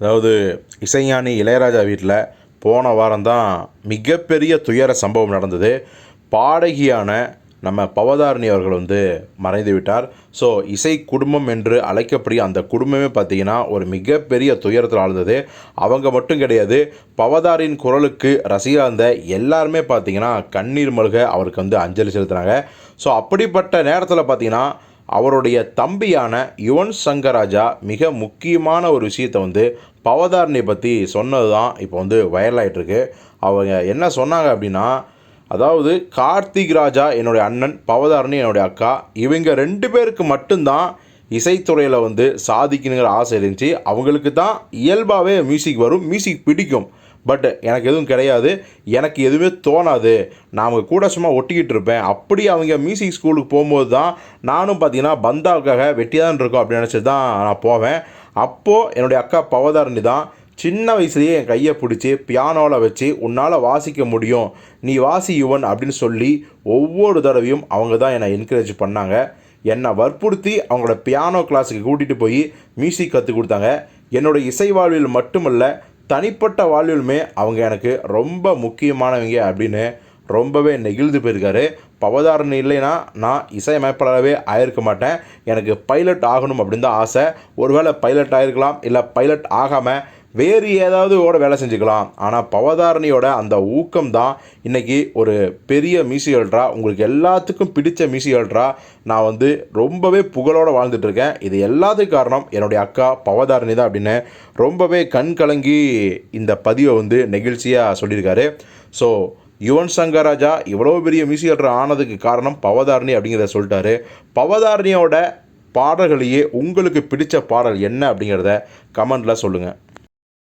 அதாவது இசைஞானி இளையராஜா வீட்டில் போன வாரம் தான் மிகப்பெரிய துயர சம்பவம் நடந்தது. பாடகியான நம்ம பவதாரணி அவர்கள் வந்து மறைந்து விட்டார். ஸோ இசை குடும்பம் என்று அழைக்கப்படிய அந்த குடும்பமே பார்த்திங்கன்னா ஒரு மிகப்பெரிய துயரத்தில் ஆழ்ந்தது. அவங்க மட்டும் கிடையாது பவதாரின் குரலுக்கு ரசிகா இருந்த எல்லாருமே பார்த்திங்கன்னா கண்ணீர் மல்க அவருக்கு வந்து அஞ்சலி செலுத்துனாங்க. ஸோ அப்படிப்பட்ட நேரத்தில் பார்த்திங்கன்னா அவருடைய தம்பியான யுவன் சங்கர் ராஜா மிக முக்கியமான ஒரு விஷயத்தை வந்து பவதாரணி பற்றி சொன்னது தான் இப்போ வந்து வைரல் அவங்க என்ன சொன்னாங்க அப்படின்னா அதாவது கார்த்திக் ராஜா என்னுடைய அண்ணன் பவதாரணி என்னுடைய அக்கா இவங்க ரெண்டு பேருக்கு மட்டும்தான் இசைத்துறையில் வந்து சாதிக்கணுங்கிற ஆசை இருந்துச்சு. அவங்களுக்கு தான் இயல்பாகவே மியூசிக் வரும் மியூசிக் பிடிக்கும். பட் எனக்கு எதுவும் கிடையாது. எனக்கு எதுவுமே தோணாது. நான் அவங்க கூட சும்மா ஒட்டிக்கிட்டு இருப்பேன். அப்படி அவங்க மியூசிக் ஸ்கூலுக்கு போகும்போது தான் நானும் பார்த்தீங்கன்னா பந்தாவுக்காக வெட்டியாக தான் இருக்கும் அப்படின்னு நினச்சி தான் நான் போவேன். அப்போது என்னுடைய அக்கா பவதாரணி தான் சின்ன வயசுலேயே என் கையை பிடிச்சி பியானோவில் வச்சு உன்னால் வாசிக்க முடியும். நீ வாசி யுவன் அப்படின்னு சொல்லி ஒவ்வொரு தடவையும் அவங்க தான் என்னை என்கரேஜ் பண்ணாங்க. என்னை வற்புறுத்தி அவங்களோட பியானோ கிளாஸுக்கு கூட்டிகிட்டு போய் மியூசிக் கற்றுக் கொடுத்தாங்க. என்னோட இசை வாழ்வில் மட்டுமல்ல தனிப்பட்ட வாழ்விலுமே அவங்க எனக்கு ரொம்ப முக்கியமானவங்க அப்படின்னு ரொம்பவே நெகிழ்ந்து போயிருக்காரு. பவதாரணி இல்லைன்னா நான் இசையமைப்பாளராகவே ஆயிருக்க மாட்டேன். எனக்கு பைலட் ஆகணும் அப்படின்னு தான் ஆசை. ஒருவேளை பைலட் ஆயிருக்கலாம் இல்லை பைலட் ஆகாமல் வேறு ஏதாவது ஓட வேலை செஞ்சுக்கலாம். ஆனால் பவதாரணியோட அந்த ஊக்கம் தான் இன்றைக்கி ஒரு பெரிய மியூசிகல்ட்ரா உங்களுக்கு எல்லாத்துக்கும் பிடித்த மியூசிகல்ட்ரா நான் வந்து ரொம்பவே புகழோடு வாழ்ந்துட்டுருக்கேன். இது எல்லாத்துக்கும் காரணம் என்னுடைய அக்கா பவதாரணி தான் அப்படின்னு ரொம்பவே கண் கலங்கி இந்த பதிவை வந்து நெகிழ்ச்சியாக சொல்லியிருக்காரு. ஸோ யுவன் சங்கர் ராஜா இவ்வளோ பெரிய மியூசிகல்ட்ரா ஆனதுக்கு காரணம் பவதாரணி அப்படிங்கிறத சொல்லிட்டாரு. பவதாரணியோட பாடல்களையே உங்களுக்கு பிடித்த பாடல் என்ன அப்படிங்கிறத கமெண்டில் சொல்லுங்கள்